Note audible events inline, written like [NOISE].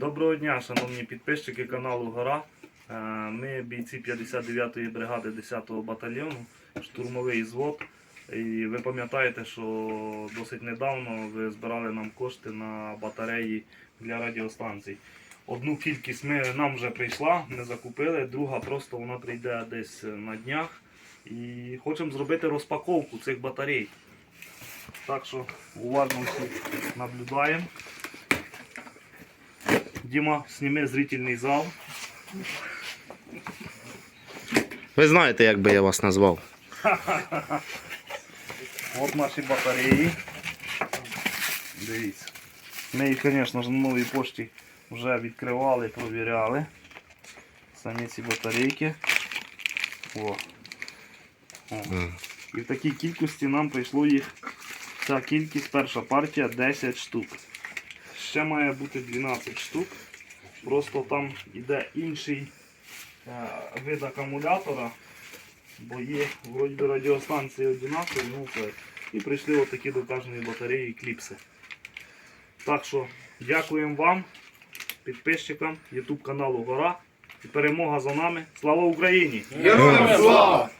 Доброго дня, шановні підписчики каналу Гора. Е, Ми бійці 59-ї бригади 10-го батальйону, штурмовий звод. І ви пам'ятаєте, що досить недавно ви збирали нам кошти на батареї для радіостанцій. Одну кількість ми, нам вже прийшла, ми закупили, друга просто вона прийде десь на днях. І хочемо зробити розпаковку цих батарей. Так що уважно всі наблюдаємо. Діма, сніми зрительний зал. Ви знаєте, як би я вас назвав. [LAUGHS] От наші батареї. Дивіться. Ми їх, звісно ж, на новій пошті вже відкривали, провіряли. Самі ці батарейки. О. О. І в такій кількості нам прийшло їх. Ця кількість, перша партія 10 штук. Ще має бути 12 штук. Просто там йде інший е, вид акумулятора, бо є вроді радіостанції однакові, ну це. І прийшли отакі до кожної батареї кліпси. Так що дякуємо вам, підписчикам YouTube каналу Гора. І перемога за нами. Слава Україні! Героям слава!